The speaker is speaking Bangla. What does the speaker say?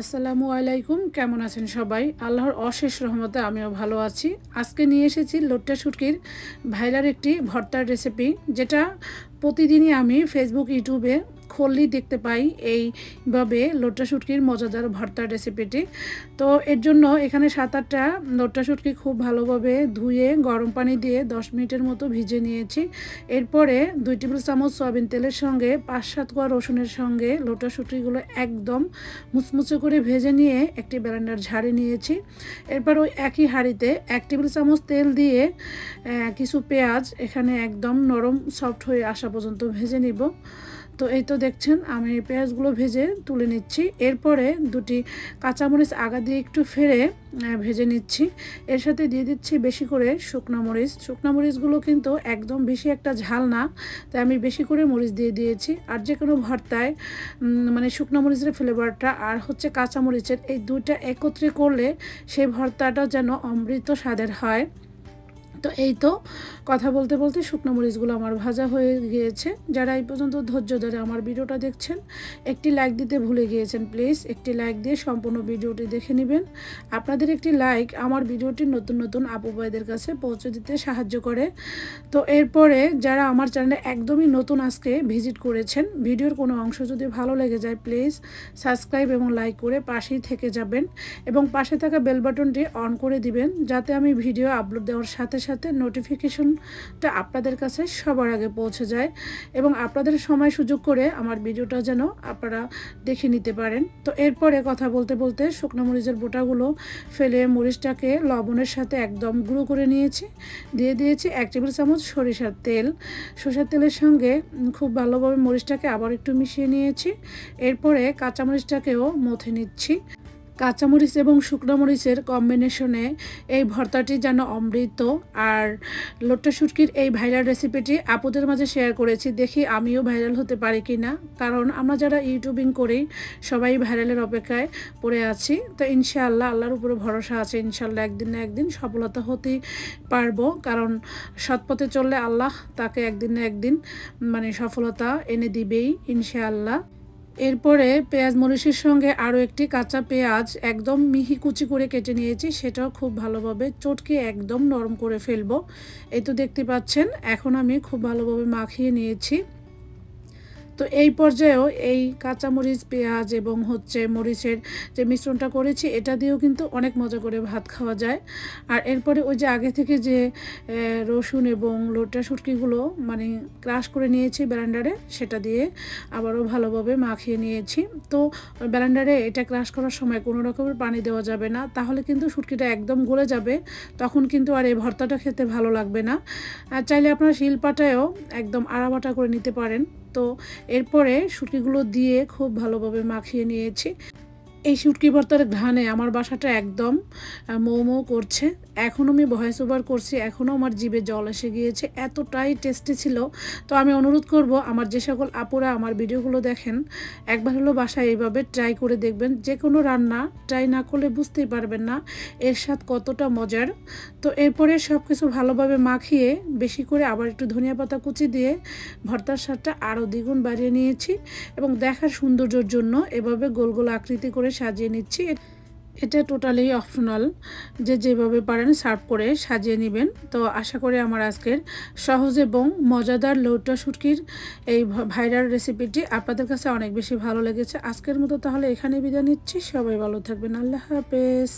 আসসালামু আলাইকুম, কেমন আছেন সবাই? আল্লাহর অশেষ রহমতে আমিও ভালো আছি। আজকে নিয়ে এসেছি লোট্টা শুটকির ভাইলার একটি ভর্তার রেসিপি যেটা প্রতিদিনই আমি ফেসবুক ইউটিউবে খুললেই দেখতে পাই এইভাবে লোট্টা শুটকির মজাদার ভর্তা রেসিপিটি তো এর জন্য এখানে সাত আটটা লোট্টা শুটকি খুব ভালোভাবে ধুয়ে, গরম পানি দিয়ে দশ মিনিটের মতো ভিজে নিয়েছি। এরপরে দুই টেবিল চামচ সয়াবিন তেলের সঙ্গে পাঁচ সাত কোয়া রসুনের সঙ্গে লোটা শুটকিগুলো একদম মুচমুচে করে ভেজে নিয়ে একটি ব্যালেন্ডার ঝাড়ে নিয়েছি। এরপর ওই একই হাঁড়িতে এক টেবিল চামচ তেল দিয়ে কিছু পেঁয়াজ এখানে একদম নরম সফট হয়ে আসা পর্যন্ত ভেজে নিব। তো এই তো দেখছেন, আমি পেঁয়াজগুলো ভেজে তুলে নিচ্ছি। এরপরে দুটি কাঁচামরিচ আগা দিয়ে একটু ফেরে ভেজে নিচ্ছি। এর সাথে দিয়ে দিচ্ছি বেশি করে শুকনো মরিচ। শুকনো মরিচগুলো কিন্তু একদম বেশি একটা ঝাল না, তাই আমি বেশি করে মরিচ দিয়ে দিয়েছি। আর যে কোনো ভর্তায় মানে শুকনো মরিচের ফ্লেভারটা আর হচ্ছে কাঁচামরিচের এই দুইটা একত্রে করলে সেই ভর্তাটা যেন অমৃত স্বাদের হয়। তো এই তো কথা বলতে বলতে শুকনো মরিচগুলো আমার ভাজা হয়ে গিয়েছে। যারা এই পর্যন্ত ধৈর্য ধরে আমার ভিডিওটা দেখছেন, একটি লাইক দিতে ভুলে গিয়েছেন প্লিজ একটি লাইক দিয়ে সম্পূর্ণ ভিডিওটি দেখে নেবেন। আপনাদের একটি লাইক আমার ভিডিওটি নতুন নতুন আপু ভাইদের কাছে পৌঁছে দিতে সাহায্য করে। তো এরপরে যারা আমার চ্যানেলে একদমই নতুন আজকে ভিজিট করেছেন, ভিডিওর কোনো অংশ যদি ভালো লেগে যায় প্লিজ সাবস্ক্রাইব এবং লাইক করে পাশেই থেকে যাবেন এবং পাশে থাকা বেল বাটনটি অন করে দিবেন, যাতে আমি ভিডিও আপলোড দেওয়ার সাথে সাথে নোটিফিকেশনটা আপনাদের কাছে সবার আগে পৌঁছে যায় এবং আপনাদের সময় সুযোগ করে আমার ভিডিওটা যেন আপনারা দেখে নিতে পারেন। তো এরপরে কথা বলতে বলতে শুকনো মরিচের বোটাগুলো ফেলে মরিচটাকে লবণের সাথে একদম গুঁড়ো করে নিয়েছি। দিয়ে দিয়েছি এক টেবিল চামচ সরিষার তেল। সরিষার তেলের সঙ্গে খুব ভালোভাবে মরিচটাকে আবার একটু মিশিয়ে নিয়েছি। এরপরে কাঁচামরিচটাকেও মথে নিচ্ছি। কাঁচামরিচ এবং শুকনো মরিচের কম্বিনেশনে এই ভর্তাটি যেন অমৃত। আর লোট্টা শুটকির এই ভাইরাল রেসিপিটি আপুদের মাঝে শেয়ার করেছি, দেখি আমিও ভাইরাল হতে পারি কি না কারণ আমরা যারা ইউটিউবিং করি, সবাই ভাইরালের অপেক্ষায় পড়ে আছি। তো ইনশাআল্লাহ, আল্লাহর উপরে ভরসা আছে, ইনশাআল্লাহ একদিন না একদিন সফলতা হতেই পারব। কারণ সৎপথে চললে আল্লাহ তাকে একদিন না একদিন মানে সফলতা এনে দিবেই, ইনশাআল্লাহ। এরপরে পেঁয়াজ মরিচের সঙ্গে আরও একটি কাঁচা পেঁয়াজ একদম মিহি কুচি করে কেটে নিয়েছি, সেটাও খুব ভালোভাবে চটকে একদম নরম করে ফেলব। এই তো দেখতে পাচ্ছেন, এখন আমি খুব ভালোভাবে মাখিয়ে নিয়েছি। তো এই পর্যায়েও এই কাঁচামরিচ, পেঁয়াজ এবং হচ্ছে মরিচের যে মিশ্রণটা করেছি, এটা দিয়েও কিন্তু অনেক মজা করে ভাত খাওয়া যায়। আর এরপরে ওই যে আগে থেকে যে রসুন এবং লোটা শুটকিগুলো মানে ক্রাশ করে নিয়েছি ব্যালেন্ডারে সেটা দিয়ে আবারও ভালোভাবে মাখিয়ে নিয়েছি। তো ব্যালেন্ডারে এটা ক্রাশ করার সময় কোনো রকমের পানি দেওয়া যাবে না, তাহলে কিন্তু শুটকিটা একদম গলে যাবে, তখন কিন্তু আর এই ভর্তাটা খেতে ভালো লাগবে না। আর চাইলে আপনারা শিলপাটায়ও একদম আড়াবাটা করে নিতে পারেন। তো এরপরে শুটিগুলো দিয়ে খুব ভালোভাবে মাখিয়ে নিয়েছি। এই শুটকি ভর্তার ঘানে আমার বাসাটা একদম মৌ মৌ করছে। এখন আমি ভয়েস ওভার করছি, এখনও আমার জিভে জল এসে গিয়েছে, এতটাই টেস্টি ছিল। তো আমি অনুরোধ করব, আমার যে সকল আপুরা আমার ভিডিওগুলো দেখেন, একবার হলো বাসায় এইভাবে ট্রাই করে দেখবেন। যে কোনো রান্না ট্রাই না করলে বুঝতেই পারবেন না এর স্বাদ কতটা মজার। তো এরপরে সব কিছু ভালোভাবে মাখিয়ে, বেশি করে আবার একটু ধনিয়া পাতা কুচি দিয়ে ভর্তার স্বাদটা আরও দ্বিগুণ বাড়িয়ে নিয়েছি এবং দেখার সৌন্দর্যের জন্য এভাবে গোল গোল আকৃতি করে সাজিয়ে নিচ্ছি। এটা টোটালি অপশনাল যে যেভাবে পারেন সার্ভ করে সাজিয়ে নেবেন। তো আশা করি আমার আজকের সহজ এবং মজাদার লৌটা শুটকির এই ভাইরাল রেসিপিটি আপনাদের কাছে অনেক বেশি ভালো লেগেছে। আজকের মতো তাহলে এখানে বিদায় নিচ্ছি। সবাই ভালো থাকবেন। আল্লাহ হাফেজ।